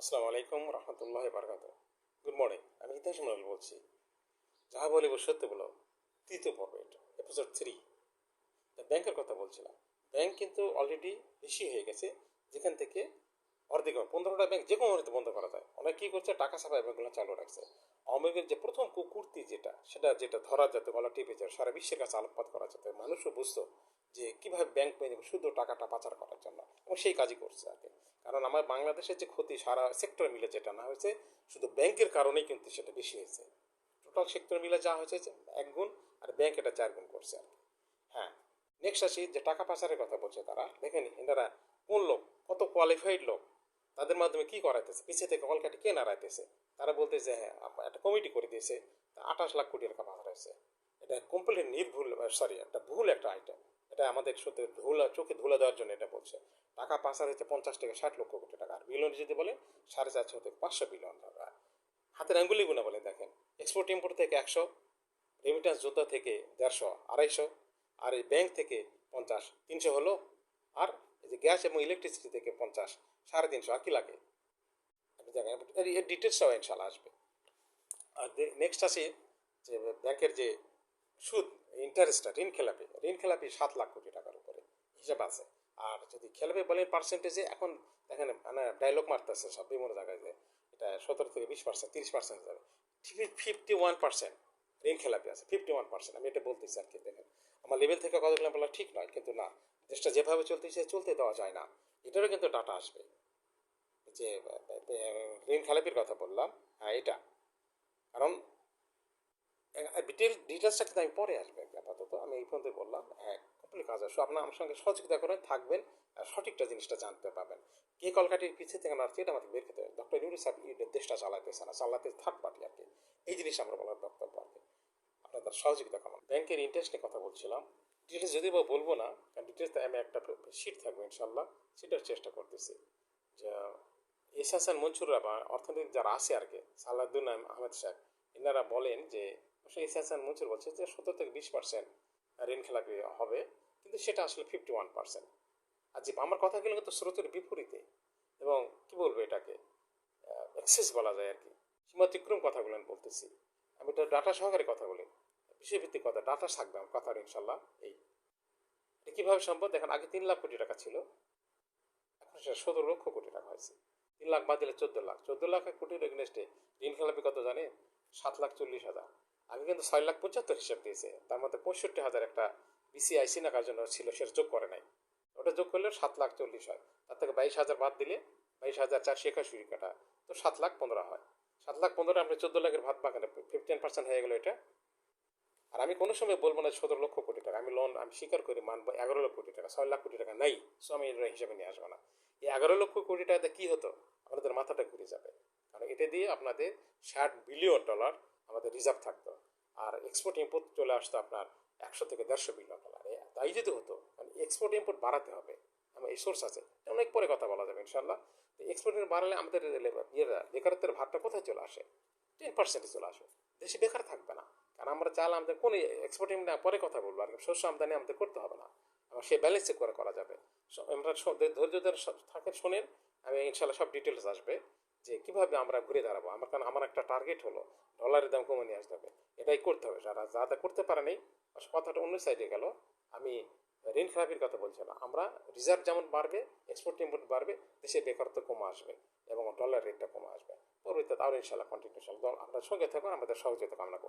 আসসালামু আলাইকুম রহমতুল্লাহ বারকাত good morning আমি হিতেশ মন্ডল বলছি। যাহা বলিব সত্যি বলো, তৃতীয় পর্ব এটা এপিসোড থ্রি ব্যাংকের কথা বলছিলাম। ব্যাংক কিন্তু অলরেডি বেশি হয়ে গেছে, যেখান থেকে অর্ধেক পনেরোটা ব্যাংক যে কোনো বন্ধ করা যায়। অনেক কী করছে, টাকা ছাপা ব্যাংকগুলো চালু রাখছে। লীগের যে প্রথম কুকুর্তি যেটা, সেটা যেটা ধরা যেত গলা টিপে যায়, সারা বিশ্বের কাছে আলোকপাত করা যেত মানুষও বুঝতো যে কীভাবে ব্যাংক পেয়ে শুধু টাকাটা পাচার করার জন্য, এবং সেই কাজই করছে কি কারণ আমার বাংলাদেশের যে ক্ষতি সারা সেক্টর মিলে যেটা না হয়েছে, শুধু ব্যাংকের কারণেই কিন্তু সেটা বেশি হয়েছে। টোটাল সেক্টর মিলে যা হয়েছে, যে এক গুণ, আর ব্যাংক এটা চার গুণ করছে আর হ্যাঁ নেক্সট আসি, যে টাকা পাচারের কথা বলছে তারা। দেখেন এনারা কোন লোক, কত কোয়ালিফাইড লোক, তাদের মাধ্যমে কি করাইতেছে? পিছিয়ে থেকে অলকাটি কে নাড়াইতেছে? তারা বলতেছে হ্যাঁ আপ- একটা কমিটি করে দিয়েছে। আঠাশ লাখ কোটি টাকা পাচার হয়েছে। এটা কমপ্লিট নির্ভুল সরি একটা ভুল একটা আইটেম এটা আমাদের সত্যি ধুলা, চোখে ধুলা দেওয়ার জন্য এটা বলছে। টাকা পাচার হয়েছে পঞ্চাশ থেকে ষাট লক্ষ কোটি টাকা। আর বিলিয়ন যদি বলে, সাড়ে চারশো থেকে পাঁচশো বিলিয়ন টাকা। হাতের আঙ্গুলি গুণা বলে, দেখেন। এক্সপোর্ট ইম্পোর্ট থেকে একশো রেমিটেন্স যোদ্ধা থেকে দেড়শো, আড়াইশো, আর এই ব্যাংক থেকে পঞ্চাশ, তিনশো হলো, আর এই যে গ্যাস এবং ইলেকট্রিসিটি থেকে পঞ্চাশ, সাড়ে তিনশো, আর কি লাগে? আপনি দেখেন এর ডিটেলসটাও ইনশাল্লাহ আসবে। আর নেক্সট আসি, যে ব্যাংকের যে সুদ ইন্টারেস্টটা ঋণ খেলাপি ঋণ খেলাপি সাত লাখ কোটি টাকার উপরে হিসাব আছে। আর যদি খেলাপি বলেন পার্সেন্টেজে এখন দেখেন মানে ডায়লগ মারতেছে সব, বিভিন্ন জায়গায় যে এটা সতেরো থেকে বিশ পার্সেন্ট তিরিশ পার্সেন্ট যাবে। ফিফটি ওয়ান পার্সেন্ট ঋণ খেলাপি আছে ফিফটি ওয়ান পার্সেন্ট আমি এটা বলতেছি আর কি, দেখেন। আমার লেভেল থেকে কতগুলো বলা ঠিক নয়, কিন্তু না, দেশটা যেভাবে চলতেছে, চলতে দেওয়া যায় না। এটারও কিন্তু ডাটা আসবে। যে ঋণ খেলাপির কথা বললাম হ্যাঁ এটা। ডিটেলসটা কিন্তু আমি পরে আসবে আপাতত। আমি এই পর্যন্ত বললাম। হ্যাঁ কমপ্লিট কাজ আসো আপনার আমার সঙ্গে সহযোগিতা করেন থাকবেন আর সঠিকটা জিনিসটা জানতে পারবেন। কে কলকাটির পিছিয়ে থেকে নাড়ছে এটা আমাদের বের করতে হবে। ডক্টর ইউনুস দেশটা চালাইতেছে না চালাতে থার্ড পার্টি আর কি। এই জিনিস আমরা বলার বক্তব্য আর কি। আপনাদের সহযোগিতা কামনা ব্যাংকের ইন্টারেস্ট নিয়ে কথা বলছিলাম। ডিটেলস যদি বা বলব না, কারণ ডিটেলস আমি একটা শিট থাকব ইনশাল্লাহ সেটার চেষ্টা করতেছি। যে এস হাসান মনসুররা বা অর্থনীতি যারা আছে আর কি সালাদুন আহমেদ সাহেব, এনারা বলেন যে অবশ্যই এস হাসান মনসুর বলছে যে সত্তর থেকে বিশ পার্সেন্ট ঋণ খেলাপি হবে, কিন্তু সেটা আসলে ফিফটি ওয়ান পার্সেন্ট আর যে আমার কথাগুলো কিন্তু স্রোতের বিপরীতে, এবং কি বলব এটাকে? এক্সেস বলা যায় আর কি। সীমাতিক্রম কথাগুলো আমি বলতেছি। আমি এটা ডাটা সহকারে কথা বলি। বিষয়ভিত্তিক কথা ডাটা থাকবে আমার কথা ইনশাল্লাহ এই। কীভাবে সম্ভব? দেখেন, আগে তিন লাখ কোটি টাকা ছিল। এখন সেটা সতেরো লক্ষ কোটি টাকা হয়েছে। তিন লাখ বাদ দিলে চোদ্দ লাখ। চোদ্দ লাখ কোটির এগনেস্টে ঋণ খেলাপি কত জানে সাত লাখ চল্লিশ হাজার। আগে কিন্তু ছয় লাখ পঁচাত্তর হিসাব দিয়েছে। তার মধ্যে পঁয়ষট্টি হাজার একটা বিসিআইসি নাকার জন্য ছিল সেটা যোগ করে নাই। ওটা যোগ করলে সাত লাখ চল্লিশ হয়। তার থেকে বাইশ হাজার বাদ দিলে বাইশ হাজার চারশো একাশি কাটা তো সাত লাখ পনেরো হয়। সাত লাখ পনেরো আপনি চোদ্দ লাখের ভাত বাগানে ফিফটিন পার্সেন্ট হয়ে গেলো এটা। আর আমি কোনো সময় বলব না সতেরো লক্ষ কোটি টাকা। আমি লোন আমি স্বীকার করি, মানবো এগারো লক্ষ কোটি টাকা, ছয় লাখ কোটি টাকা নাই। সো আমি এটা হিসাবে নিয়ে আসব না। এই এগারো লক্ষ কোটি টাকাতে কী হতো? আমাদের মাথাটা ঘুরে যাবে। কারণ এটা দিয়ে আপনাদের ষাট বিলিয়ন ডলার আমাদের রিজার্ভ আর এক্সপোর্ট ইম্পোর্ট চলে আসতো আপনার একশো থেকে দেড়শো বিলিয়ন ডলার তাই যদি হতো কারণ এক্সপোর্ট ইম্পোর্ট বাড়াতে হবে। আমার এই সোর্স আছে। অনেক পরে কথা বলা যাবে ইনশাল্লাহ এক্সপোর্ট বাড়ালে আমাদের বেকারত্বের ভারটা কোথায় চলে আসে? টেন পার্সেন্টে চলে আসে। দেশে বেকার থাকবে না। কারণ আমরা চাল আমাদের কোন এক্সপোর্ট ইম্পোর্ট পরে কথা বলব, আর শস্য আমদানি আমাদের করতে হবে না। আমার সে ব্যালেন্সে করে করা যাবে। আমরা ধৈর্য ধরে থাকেন শোনেন, আমি ইনশাল্লাহ সব ডিটেলস আসবে যে কীভাবে আমরা ঘুরে দাঁড়াবো। আমার কারণ আমার একটা টার্গেট হলো ডলারের দাম কমে নিয়ে আসতে হবে। এটাই করতে হবে। যারা যারা করতে পারেনি কথাটা অন্য সাইডে গেল। আমি ঋণ খেলাপির কথা বলছি না। আমরা রিজার্ভ যেমন বাড়বে এক্সপোর্ট ইম্পোর্ট বাড়বে, দেশে বেকারত্ব কমে আসবে এবং ডলার রেটটা কমে আসবে। পরবর্তীতে আরও ইনশাল্লাহ কন্টিনিউশন আপনার সঙ্গে থাকুন, আমাদের সহযোগিতা কামনা করব